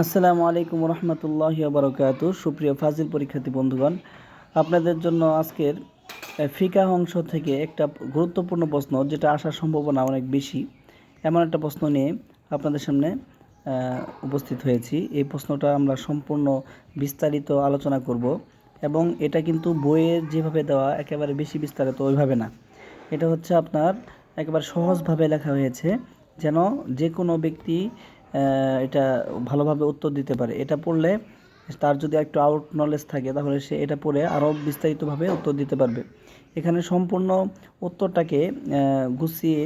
আসসালামু আলাইকুম রহমতুল্লাহ বারকাত। সুপ্রিয় ফাজিল পরীক্ষার্থী বন্ধুগণ, আপনাদের জন্য আজকের ফিকা অংশ থেকে একটা গুরুত্বপূর্ণ প্রশ্ন, যেটা আসার সম্ভাবনা অনেক বেশি। এমন একটা প্রশ্ন নিয়ে আপনাদের সামনে উপস্থিত হয়েছি। এই প্রশ্নটা আমরা সম্পূর্ণ বিস্তারিত আলোচনা করব এবং এটা কিন্তু বইয়ের যেভাবে দেওয়া, একেবারে বেশি বিস্তারিত ওইভাবে না। এটা হচ্ছে আপনার, একেবারে সহজভাবে লেখা হয়েছে, যেন যে কোনো ব্যক্তি এটা ভালোভাবে উত্তর দিতে পারে। এটা পড়লে তার যদি একটু আউট নলেজ থাকে, তাহলে সে এটা পড়ে আরও বিস্তারিতভাবে উত্তর দিতে পারবে। এখানে সম্পূর্ণ উত্তরটাকে গুছিয়ে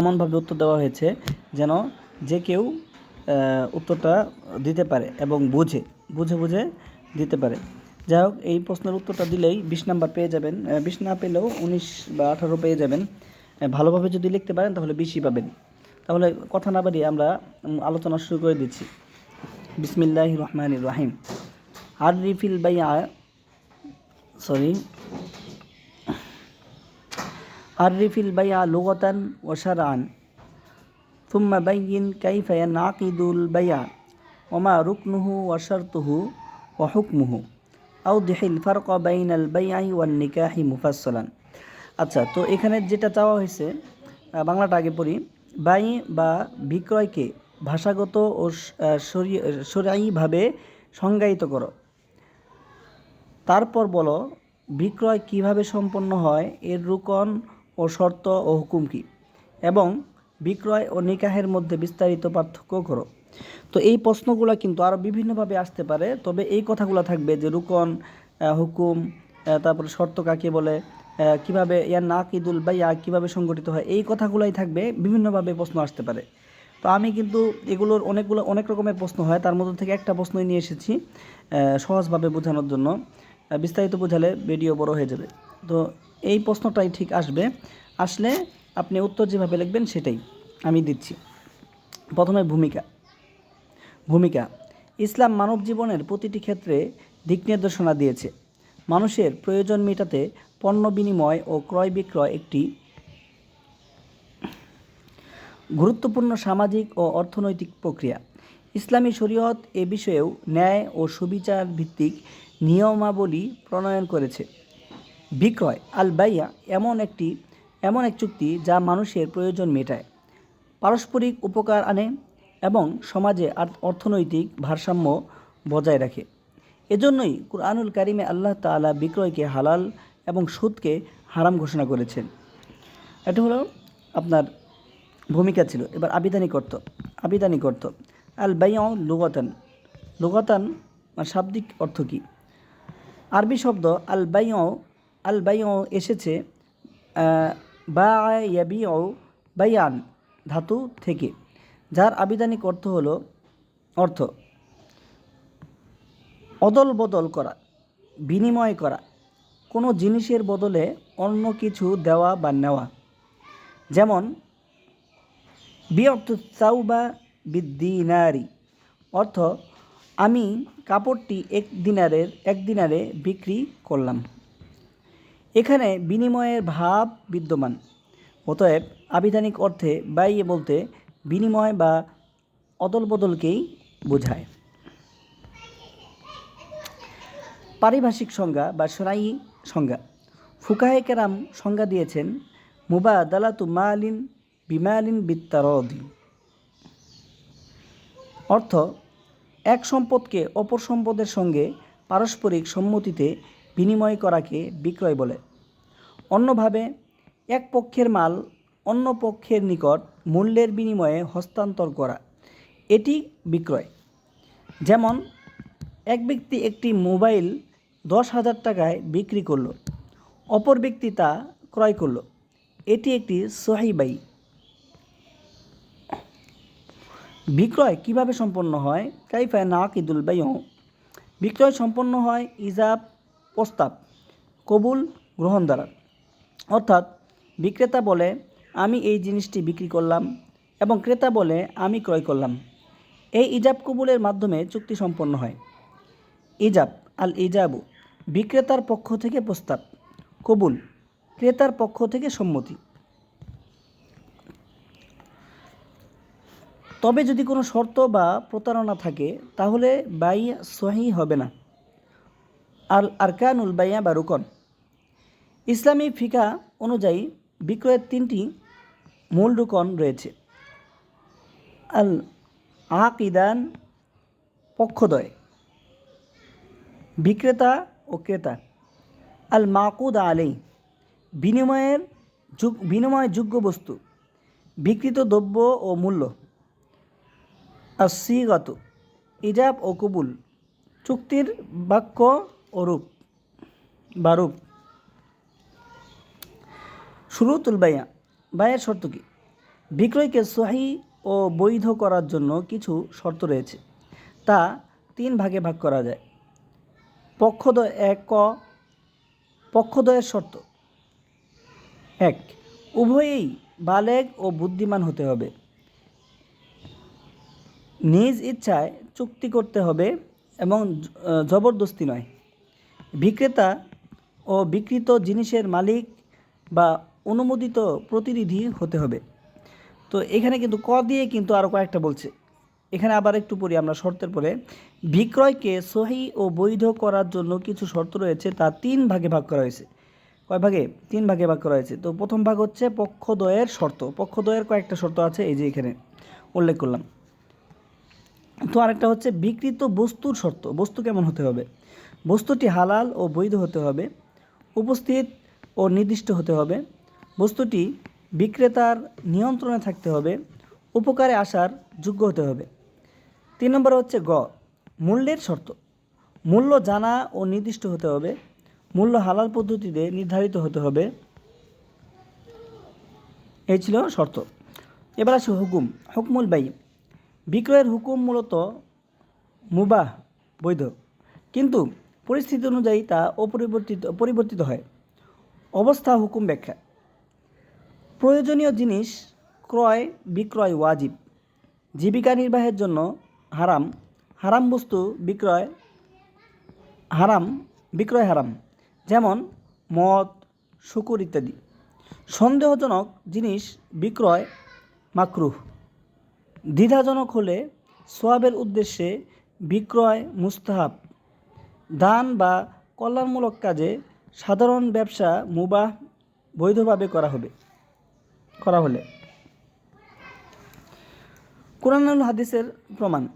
এমনভাবে উত্তর দেওয়া হয়েছে যেন যে কেউ উত্তরটা দিতে পারে এবং বুঝে বুঝে বুঝে দিতে পারে। যাই হোক, এই প্রশ্নের উত্তরটা দিলেই বিশ নাম্বার পেয়ে যাবেন। বিশ না পেলেও উনিশ বা আঠারো পেয়ে যাবেন। ভালোভাবে যদি লিখতে পারেন, তাহলে বেশি পাবেন। তাহলে কথা না বাড়িয়ে আমরা উম, আলোচনা শুরু করে দিচ্ছি বিসমিল্লাহ রহমান রাহিম আর রিফিল বাইয়া সরি عرف البيع لغة وشرعا ثم بين كيف ينعقد البيع وما ركنه وشرطه وحكمه أوضح الفرق بين البيع والنكاح مفصلا আচ্ছা তো এখানে যেটা চাওয়া হয়েছে আহ, বাংলাটা আগে পড়ি বাই বা বিক্রয়কে ভাষাগত ও সরাইভাবে সংজ্ঞায়িত করো। তারপর বলো, বিক্রয় কীভাবে সম্পন্ন হয়, এর রুকন ও শর্ত ও হুকুম কী? এবং বিক্রয় ও নিকাহের মধ্যে বিস্তারিত পার্থক্য করো। তো এই প্রশ্নগুলো কিন্তু আরও বিভিন্নভাবে আসতে পারে, তবে এই কথাগুলো থাকবে যে রুকন হুকুম তারপরে শর্ত কাকে বলে কীভাবে ইয়ার নাকিদুল বা ইয়া কীভাবে সংগঠিত হয়, এই কথাগুলোই থাকবে, বিভিন্নভাবে প্রশ্ন আসতে পারে। তো আমি কিন্তু এগুলোর অনেকগুলো, অনেক রকমের প্রশ্ন হয়, তার মধ্যে থেকে একটা প্রশ্নই নিয়ে এসেছি সহজভাবে বোঝানোর জন্য বিস্তারিত বোঝালে ভিডিও বড় হয়ে যাবে। তো এই প্রশ্নটাই ঠিক আসবে। আসলে আপনি উত্তর যেভাবে লিখবেন সেটাই আমি দিচ্ছি। প্রথমে ভূমিকা। ভূমিকা। ইসলাম মানব জীবনের প্রতিটি ক্ষেত্রে দিক নির্দেশনা দিয়েছে। মানুষের প্রয়োজন মেটাতে পণ্য বিনিময় ও ক্রয় বিক্রয় একটি গুরুত্বপূর্ণ সামাজিক ও অর্থনৈতিক প্রক্রিয়া। ইসলামী শরীয়ত এ বিষয়েও ন্যায় ও সুবিচার ভিত্তিক নিয়মাবলী প্রণয়ন করেছে। বিক্রয় আল বাইয়া এমন একটি, এমন এক চুক্তি যা মানুষের প্রয়োজন মেটায়। পারস্পরিক উপকার আনে এবং সমাজে অর্থনৈতিক ভারসাম্য বজায় রাখে। এজন্যই কুরআনুল কারিমে আল্লাহ তাআলা বিক্রয়কে হালাল এবং সুদকে হারাম ঘোষণা করেছেন। এটা হলো আপনার ভূমিকা ছিল। এবার আবিধানিক অর্থ আবিধানিক অর্থ আল বাইয় লুগতান। লুগতান মানে শাব্দিক অর্থ কী? আরবি শব্দ আল বাইয় আল বাইয় এসেছে আহ, বা ইয়াবিও বাইয়ান ধাতু থেকে। যার আবিধানিক অর্থ হলো অর্থ। অদল বদল করা, বিনিময় করা, কোনো জিনিসের বদলে অন্য কিছু দেওয়া বা নেওয়া। যেমন বিয়র্থ চাউবা বিদ্দিনারি, অর্থ, আমি কাপড়টি এক দিনারের, এক দিনারে বিক্রি করলাম। এখানে বিনিময়ের ভাব বিদ্যমান। অতএব আবিধানিক অর্থে বাইয়ে বলতে বিনিময় বা অদল বদলকেই বোঝায়। পারিভাষিক সংজ্ঞা বা সরাই সংজ্ঞা। ফুকাহে কেরাম সংজ্ঞা দিয়েছেন মুবা দালাতু মালিন বিমালিন বিত্তারদি। অর্থ, এক সম্পদকে অপর সম্পদের সঙ্গে পারস্পরিক সম্মতিতে বিনিময় করাকে বিক্রয় বলে। অন্যভাবে, এক পক্ষের মাল অন্য পক্ষের নিকট মূল্যের বিনিময়ে হস্তান্তর করা, এটি বিক্রয়। যেমন এক ব্যক্তি একটি মোবাইল দশ হাজার টাকায় বিক্রি করল, অপর ব্যক্তি তা ক্রয় করল। এটি একটি সহিবাই বিক্রয় কীভাবে সম্পন্ন হয়? কাইফা না কিদুল বাই বিক্রয় সম্পন্ন হয় ইজাব, প্রস্তাব, কবুল, গ্রহণ দ্বারা। অর্থাৎ বিক্রেতা বলে, আমি এই জিনিসটি বিক্রি করলাম এবং ক্রেতা বলে, আমি ক্রয় করলাম। এই ইজাব কবুলের মাধ্যমে চুক্তি সম্পন্ন হয়। ইজাব আল ইজাবু বিক্রেতার পক্ষ থেকে প্রস্তাব, কবুল, ক্রেতার পক্ষ থেকে সম্মতি। তবে যদি কোনো শর্ত বা প্রতারণা থাকে, তাহলে বাই সহি হবে না। আল আরকানুল বাইয়া বা রুকন। ইসলামী ফিকা অনুযায়ী বিক্রয়ের তিনটি মূল রুকন রয়েছে। আল আকিদান পক্ষদয়। বিক্রেতা ও ক্রেতা। আল মাকুদ আলাই, বিনিময়ের যুগ, বিনিময়যোগ্য বস্তু বিকৃত দ্রব্য ও মূল্য। আর সিগত, ইজাব ও কবুল, চুক্তির বাক্য ও রূপ, বা রূপ। শুরুতুল বায়া, বায়ের শর্ত কী? বিক্রয়কে সহি ও বৈধ করার জন্য কিছু শর্ত রয়েছে। তা তিন ভাগে ভাগ করা যায়। পক্ষদ্বয় এক ক পক্ষদ্বয়ের শর্ত। এক, উভয়েই বালেগ ও বুদ্ধিমান হতে হবে। নিজ ইচ্ছায় চুক্তি করতে হবে এবং জবরদস্তি নয়। বিক্রেতা ও বিক্রিত জিনিসের মালিক বা অনুমোদিত প্রতিনিধি হতে হবে। তো এখানে কিন্তু ক দিয়ে কিন্তু আরও কয়েকটা বলছে। এখানে আবার একটু পড়ি আমরা শর্তের পরে বিক্রয়কে সহি ও বৈধ করার জন্য কিছু শর্ত রয়েছে, তা তিন ভাগে ভাগ করা হয়েছে। কয় ভাগে? তিন ভাগে ভাগ করা হয়েছে। তো প্রথম ভাগ হচ্ছে পক্ষদ্বয়ের শর্ত। পক্ষদ্বয়ের কয়েকটা শর্ত আছে, এই যে এখানে উল্লেখ করলাম। তো আরেকটা হচ্ছে বিকৃত বস্তুর শর্ত। বস্তু কেমন হতে হবে? বস্তুটি হালাল ও বৈধ হতে হবে, উপস্থিত ও নির্দিষ্ট হতে হবে। বস্তুটি বিক্রেতার নিয়ন্ত্রণে থাকতে হবে, উপকারে আসার যোগ্য হতে হবে। তিন নম্বর হচ্ছে গ, মূল্যের শর্ত। মূল্য জানা ও নির্দিষ্ট হতে হবে। মূল্য হালাল পদ্ধতিতে নির্ধারিত হতে হবে। এই ছিল শর্ত। এবার আসে হুকুম, হুকমুল বাই। বিক্রয়ের হুকুম মূলত মুবাহ, বৈধ। কিন্তু পরিস্থিতি অনুযায়ী তা অপরিবর্তিত, পরিবর্তিত হয়। অবস্থা হুকুম ব্যাখ্যা। প্রয়োজনীয় জিনিস ক্রয় বিক্রয় ওয়াজিব। জীবিকা নির্বাহের জন্য হারাম হারাম বস্তু বিক্রয়, হারাম বিক্রয় হারাম। যেমন মদ, শুকুর ইত্যাদি। সন্দেহজনক জিনিস বিক্রয় মাকরুহ। দ্বিধাজনক হলে সোয়াবের উদ্দেশ্যে বিক্রয় মুস্তাহাব। দান বা কল্যাণমূলক কাজে সাধারণ ব্যবসা মুবাহ বৈধভাবে করা হবে, করা হলে। কোরআনুল হাদিসের প্রমাণ।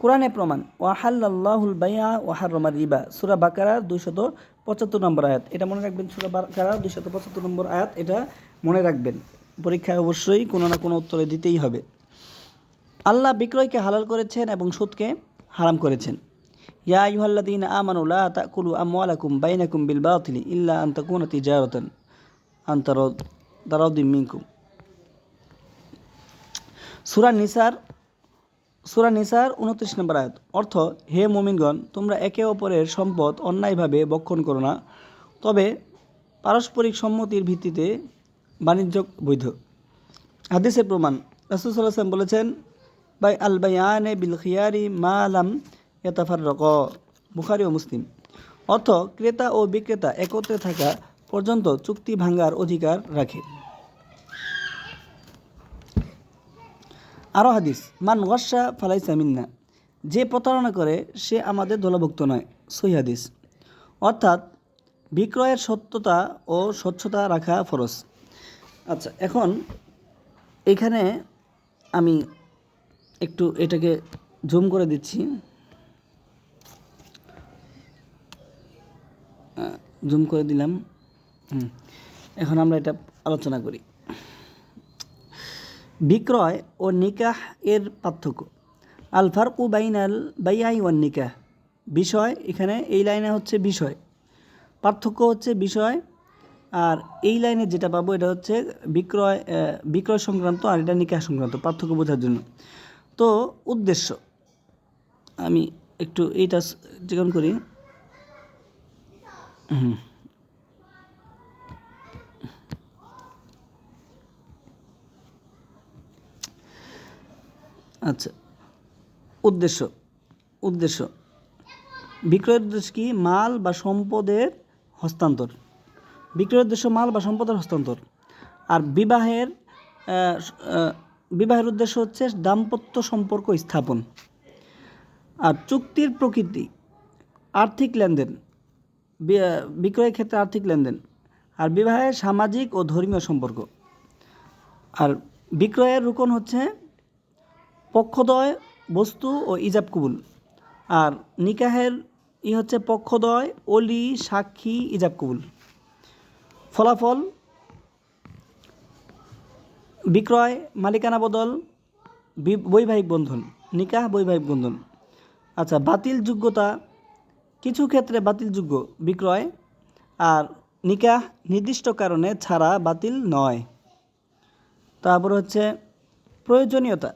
কোরআনে প্রমাণ ওয়াহাল্লাহুল বাইয়া ওয়াহার রমার রিবা, সুরা বাকারা দুইশত পঁচাত্তর নম্বর আয়াত। এটা মনে রাখবেন, সুরা বাকারা দুইশত পঁচাত্তর নম্বর আয়াত, এটা মনে রাখবেন। পরীক্ষায় অবশ্যই কোনো না কোনো উত্তরে দিতেই হবে। আল্লাহ বিক্রয়কে হালাল করেছেন এবং সুদকে হারাম করেছেন। ইয়া আইয়ুহাল্লাযীনা আমানু লা তাকুলু আমওয়ালাকুম বাইনাকুম বিল বাতিলি ইল্লা আন তাকুনা তিজারাতান। আন তারাদ তারাদিম মিনকুম। সূরা নিসার সূরা নিসার উনত্রিশ নম্বর আয়াত। অর্থ, হে মুমিনগণ, তোমরা একে অপরের সম্পদ অন্যায়ভাবে বক্ষণ করো না। তবে পারস্পরিক সম্মতির ভিত্তিতে বাণিজ্য বৈধ। হাদিসের প্রমাণ, রাসুল সাল্লাম বলেছেন, বাই আল বাইয়ানে বিল খিয়ারি মা আলাম এতাফার রক বুখারি ও মুসলিম। অর্থ, ক্রেতা ও বিক্রেতা একত্রে থাকা পর্যন্ত চুক্তি ভাঙ্গার অধিকার রাখে। আরও হাদিস, মান ওয়াসা ফালাইসা মিন্না যে প্রতারণা করে, সে আমাদের দলভুক্ত নয়। সই হাদিস। অর্থাৎ, বিক্রয়ের সত্যতা ও স্বচ্ছতা রাখা ফরজ। আচ্ছা এখন এখানে আমি একটু এটাকে জুম করে দিচ্ছি। জুম করে দিলাম। হুম। এখন আমরা এটা আলোচনা করি। বিক্রয় ও নিকাহ এর পার্থক্য। আল ফারকু বাইনাল বাইয়াই ওয়ান নিকাহ। বিষয়, এখানে এই লাইনে হচ্ছে বিষয়। পার্থক্য হচ্ছে বিষয়, আর এই লাইনে যেটা পাবো এটা হচ্ছে বিক্রয় বিক্রয় সংক্রান্ত আর এটা নিকাহ সংক্রান্ত, পার্থক্য বোঝার জন্য। তো উদ্দেশ্য, আমি একটু এইটা যেমন করি। হুম। আচ্ছা উদ্দেশ্য উদ্দেশ্য। বিক্রয়ের উদ্দেশ্য কি? মাল বা সম্পদের হস্তান্তর। বিক্রয়ের উদ্দেশ্য মাল বা সম্পদের হস্তান্তর। আর বিবাহের বিবাহের উদ্দেশ্য হচ্ছে দাম্পত্য সম্পর্ক স্থাপন। আর চুক্তির প্রকৃতি, আর্থিক লেনদেন। বিক্রয়ের ক্ষেত্রে আর্থিক লেনদেন। আর বিবাহের সামাজিক ও ধর্মীয় সম্পর্ক। আর বিক্রয়ের রুকন হচ্ছে পক্ষদ্বয়, বস্তু ও ইজাব কবুল। আর নিকাহের ই হচ্ছে পক্ষদ্বয় অলি সাক্ষী, ইজাব কবুল। ফলাফল, বিক্রয়, মালিকানা বদল বৈবাহিক বন্ধন, নিকাহ, বৈবাহিক বন্ধন। আচ্ছা বাতিল যোগ্যতা, কিছু ক্ষেত্রে বাতিলযোগ্য বিক্রয়। আর নিকাহ নির্দিষ্ট কারণে ছাড়া বাতিল নয়। তারপর হচ্ছে প্রয়োজনীয়তা।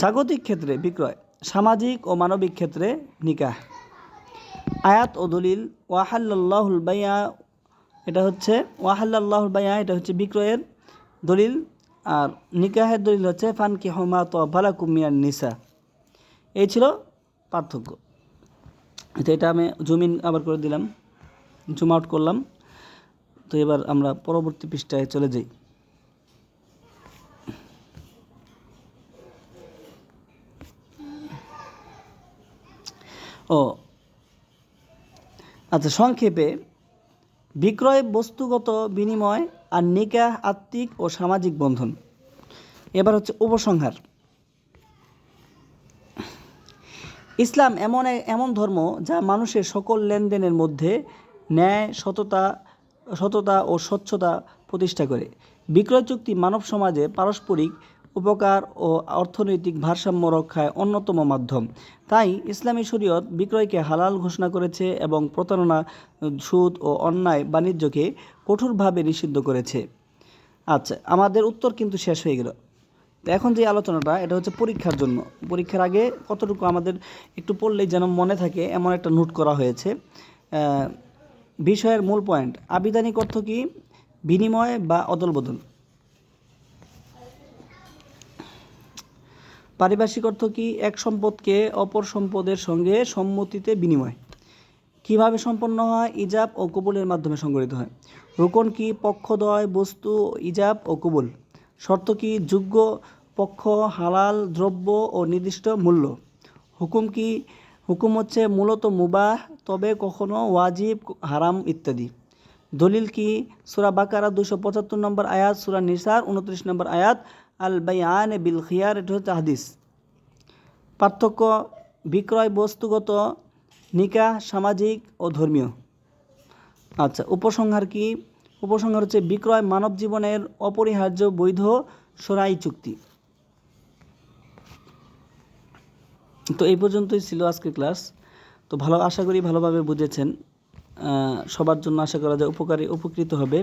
জাগতিক ক্ষেত্রে বিক্রয়, সামাজিক ও মানবিক ক্ষেত্রে নিকাহ। আয়াত ও দলিল ওয়াহাল্লাহুল বাইয়া, এটা হচ্ছে ওয়াহাল্লাহুল বাইয়া, এটা হচ্ছে বিক্রয়ের দলিল, আর নিকাহের দলিল হচ্ছে ফানকি হমা তো ভালা কুমিয়ার নিসা। এই ছিল পার্থক্য। তো এটা আমি জুমিন আবার করে দিলাম জুম আউট করলাম। তো এবার আমরা পরবর্তী পৃষ্ঠায় চলে যাই। ও। আচ্ছা সংক্ষেপে, বিক্রয় বস্তুগত বিনিময় আর নিকাহ, আত্মিক ও সামাজিক বন্ধন। এবার হচ্ছে উপসংহার। ইসলাম এমন এমন ধর্ম যা মানুষের সকল লেনদেনের মধ্যে ন্যায়, সততা সততা ও স্বচ্ছতা প্রতিষ্ঠা করে। বিক্রয় চুক্তি মানব সমাজে পারস্পরিক উপকার ও অর্থনৈতিক ভারসাম্য রক্ষায় অন্যতম মাধ্যম। তাই ইসলামী শরীয়ত বিক্রয়কে হালাল ঘোষণা করেছে এবং প্রতারণা, সুদ ও অন্যায় বাণিজ্যকে কঠোরভাবে নিষিদ্ধ করেছে। আচ্ছা আমাদের উত্তর কিন্তু শেষ হয়ে গেল। এখন যে আলোচনাটা, এটা হচ্ছে পরীক্ষার জন্য। পরীক্ষার আগে কতটুকু আমাদের একটু পড়লেই যেন মনে থাকে, এমন একটা নোট করা হয়েছে। বিষয়ের মূল পয়েন্ট, আবিধানিক অর্থ কি? বিনিময় বা অদলবদল? পারিভাষিক অর্থ কি? এক সম্পদকে অপর সম্পদের সঙ্গে সম্মতিতে বিনিময়। কীভাবে সম্পন্ন হয়? ইজাব ও কবুলের মাধ্যমে সংগঠিত হয়। রোকন কি? পক্ষদ্বয় বস্তু, ইজাব ও কবুল। শর্ত কি? যোগ্য, পক্ষ, হালাল, দ্রব্য ও নির্দিষ্ট মূল্য। হুকুম কি? হুকুম হচ্ছে মূলত মুবাহ, তবে কখনো ওয়াজিব, হারাম ইত্যাদি। দলিল কি? সুরা বাকারা দুশো পঁচাত্তর নম্বর আয়াত, সুরা নিসার উনত্রিশ নম্বর আয়াত আল বাইআন বিল খিয়ার এটা হচ্ছে হাদিস। পার্থক্য বিক্রয় বস্তুগত নিকা সামাজিক ও ধর্মীয়। আচ্ছা উপসংহার কি? উপসংহার হচ্ছে বিক্রয় মানব জীবনের অপরিহার্য বৈধ সরাই চুক্তি। তো এই পর্যন্তই ছিল আজকের ক্লাস। তো ভালো, আশা করি ভালোভাবে বুঝেছেন। সবার জন্য আশা করা যায় উপকারী, উপকৃত হবে।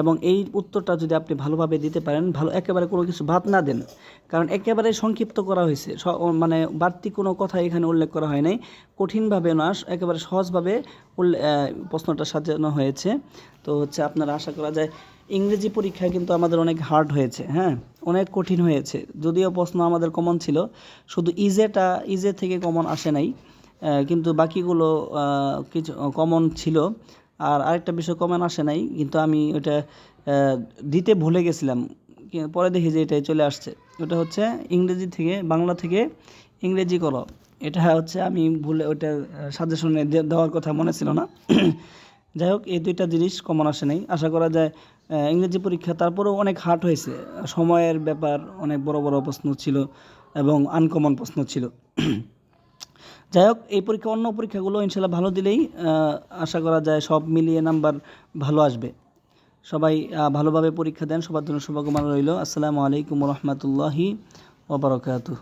এবং এই উত্তরটা যদি আপনি ভালোভাবে দিতে পারেন, ভালো, একেবারে কোনো কিছু বাদ না দেন, কারণ একেবারে সংক্ষিপ্ত করা হয়েছে। মানে বাড়তি কোনো কথা এখানে উল্লেখ করা হয় নাই। কঠিনভাবে না একেবারে সহজভাবে প্রশ্নটা সাজানো হয়েছে। তো হচ্ছে আপনারা আশা করা যায়, ইংরেজি পরীক্ষায় কিন্তু আমাদের অনেক হার্ড হয়েছে হ্যাঁ? অনেক কঠিন হয়েছে। যদিও প্রশ্ন আমাদের কমন ছিল, শুধু ইজেটা ইজে থেকে কমন আসে নাই। কিন্তু বাকিগুলো কিছু কমন ছিল। আর আরেকটা বিষয় কমন আসে নাই, কিন্তু আমি ওটা দিতে ভুলে গেছিলাম। পরে দেখি যে এটাই চলে আসছে। ওটা হচ্ছে ইংরেজি থেকে, বাংলা থেকে ইংরেজি করো। এটা হচ্ছে আমি ভুলে ওটা সাজেশনে দেওয়ার কথা মনে ছিল না। যাই হোক, এই দুইটা জিনিস কমন আসে নাই। আশা করা যায় ইংরেজি পরীক্ষা তারপরেও অনেক হার্ড হয়েছে। সময়ের ব্যাপার অনেক বড় বড় প্রশ্ন ছিল এবং আনকমন প্রশ্ন ছিল। যাই হোক, এই পরীক্ষা, অন্য পরীক্ষাগুলো ইনশাল্লাহ ভালো দিলেই আশা করা যায় সব মিলিয়ে নাম্বার ভালো আসবে। সবাই ভালোভাবে পরীক্ষা দেন, সবার জন্য শুভকামনা রইল। আসসালামু আলাইকুম রহমতুল্লাহি ওবরাকাতুহ